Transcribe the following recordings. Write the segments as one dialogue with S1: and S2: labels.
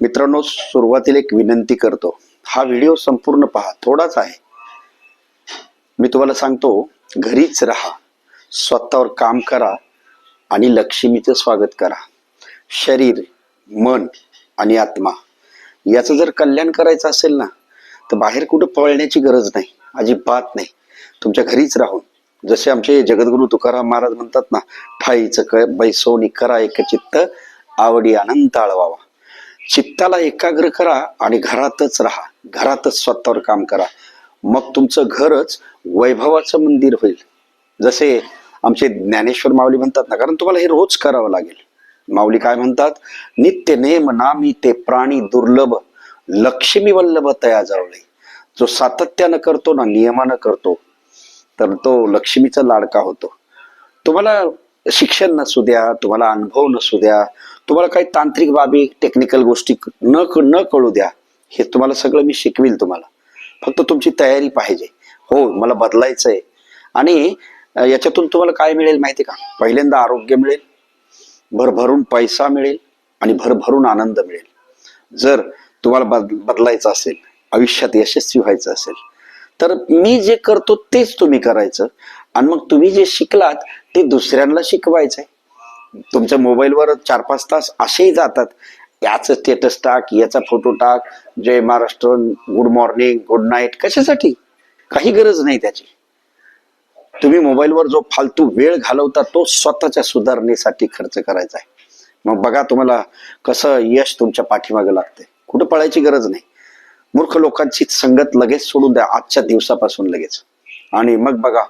S1: मित्रांनो सुरुवातीला एक विनंती करतो. हा व्हिडिओ संपूर्ण पहा थोडाच आहे. मी तुम्हाला सांगतो घरीच राहा स्वतःवर काम करा आणि लक्ष्मीचं स्वागत करा. शरीर मन आणि आत्मा याचं जर कल्याण करायचं असेल ना तर बाहेर कुठं पळण्याची गरज नाही अजिबात नाही. तुमच्या घरीच राहून जसे आमचे जगद्गुरु तुकाराम महाराज म्हणतात ना ठाईचं क बैसोनी करा एक चित्त आवडी अनंत आळवावा चित्ताला एकाग्र करा आणि घरातच राहा. घरातच स्वतःवर काम करा. मग तुमचं घरच वैभवाचं मंदिर होईल. जसे आमचे ज्ञानेश्वर माऊली म्हणतात ना कारण तुम्हाला हे रोज करावं लागेल. माऊली काय म्हणतात? नित्य नेम नामी ते प्राणी दुर्लभ लक्ष्मी वल्लभ तया जवळे जो सातत्यानं करतो ना नियमानं करतो तर तो लक्ष्मीचा लाडका होतो. तुम्हाला शिक्षण नसू द्या तुम्हाला अनुभव नसू द्या तुम्हाला काही तांत्रिक बाबी टेक्निकल गोष्टी न न कळू द्या हे तुम्हाला सगळं मी शिकवील तुम्हाला. फक्त तुमची तयारी पाहिजे. हो मला बदलायचं आहे आणि याच्यातून तुम्हाला काय मिळेल माहिती का? पहिल्यांदा आरोग्य मिळेल भरभरून पैसा मिळेल आणि भरभरून आनंद मिळेल. जर तुम्हाला बद बदलायचं असेल आयुष्यात यशस्वी व्हायचं असेल तर मी जे करतो तेच तुम्ही करायचं. आणि मग तुम्ही जे शिकलात ते दुसऱ्यांना शिकवायचंय. तुमच्या मोबाईलवर चार पाच तास असेही जातात. याच स्टेटस टाक याचा फोटो टाक. Jai Maharashtra good morning good night कशासाठी? काही गरज नाही त्याची. तुम्ही मोबाईलवर जो फालतू वेळ घालवता तो स्वतःच्या सुधारणेसाठी खर्च करायचा आहे. मग बघा तुम्हाला कसं यश तुमच्या पाठीमागे लागतंय. कुठं पळायची गरज नाही. मूर्ख लोकांची संगत लगेच सोडून द्या आजच्या दिवसापासून लगेच. आणि मग बघा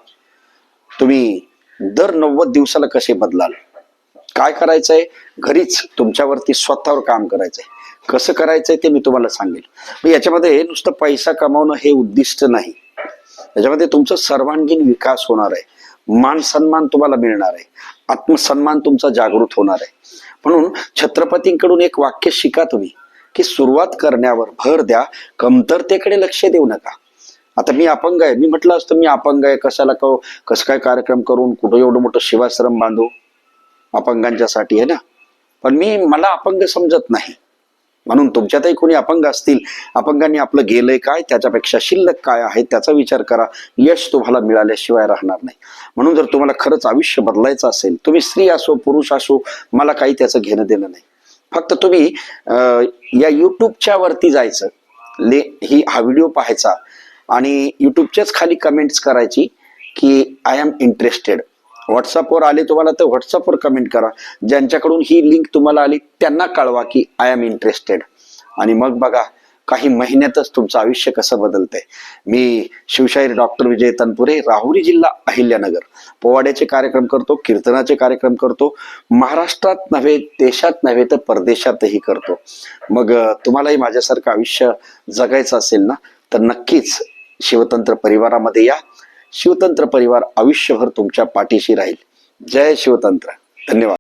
S1: तुम्ही दर नव्वद दिवसाला कसे बदलाल? काय करायचंय? घरीच तुमच्यावरती स्वतःवर काम करायचंय. कसं करायचंय ते मी तुम्हाला सांगेल. याच्यामध्ये नुसतं पैसा कमावणं हे उद्दिष्ट नाही. याच्यामध्ये तुमचा सर्वांगीण विकास होणार आहे. मान सन्मान तुम्हाला मिळणार आहे. आत्मसन्मान तुमचा जागृत होणार आहे. म्हणून छत्रपतींकडून एक वाक्य शिका तुम्ही की सुरुवात करण्यावर भर द्या. कमतरतेकडे लक्ष देऊ नका. आता मी अपंग आहे. मी म्हटलं असतं मी अपंग आहे. कशाला क कसं काय कार्यक्रम करून कुठं एवढं मोठं शिवाश्रम बांधू? अपंगांच्यासाठी आहे ना? पण मी मला अपंग समजत नाही. म्हणून तुमच्यातही कोणी अपंग असतील अपंगांनी आपलं गेलंय काय त्याच्यापेक्षा शिल्लक काय आहे त्याचा विचार करा. यश तुम्हाला मिळाल्याशिवाय राहणार नाही. म्हणून जर तुम्हाला खरंच आयुष्य बदलायचं असेल तुम्ही स्त्री असो पुरुष असो मला काही त्याचं घेणं देणं नाही. फक्त तुम्ही या युट्यूबच्या वरती जायचं. ले ही हा व्हिडिओ पाहायचा. आणि युट्यूबच्याच खाली कमेंट्स करायची की आय एम इंटरेस्टेड व्हॉट्सअपवर आले तुम्हाला तर व्हॉट्सअपवर कमेंट करा. ज्यांच्याकडून ही लिंक तुम्हाला आली त्यांना कळवा की आय एम इंटरेस्टेड आणि मग बघा काही महिन्यातच तुमचं आयुष्य कसं बदलतंय. मी शिवशाहीर डॉक्टर विजय तनपुरे राहुरी जिल्हा अहिल्यानगर. पोवाड्याचे कार्यक्रम करतो कीर्तनाचे कार्यक्रम करतो. महाराष्ट्रात नव्हे देशात नव्हे तर परदेशातही करतो. मग तुम्हालाही माझ्यासारखं आयुष्य जगायचं असेल ना तर नक्कीच शिवतंत्र परिवारामध्ये या. शिवतंत्र परिवार आयुष्यभर तुमच्या पाठीशी राहील. जय शिवतंत्र. धन्यवाद.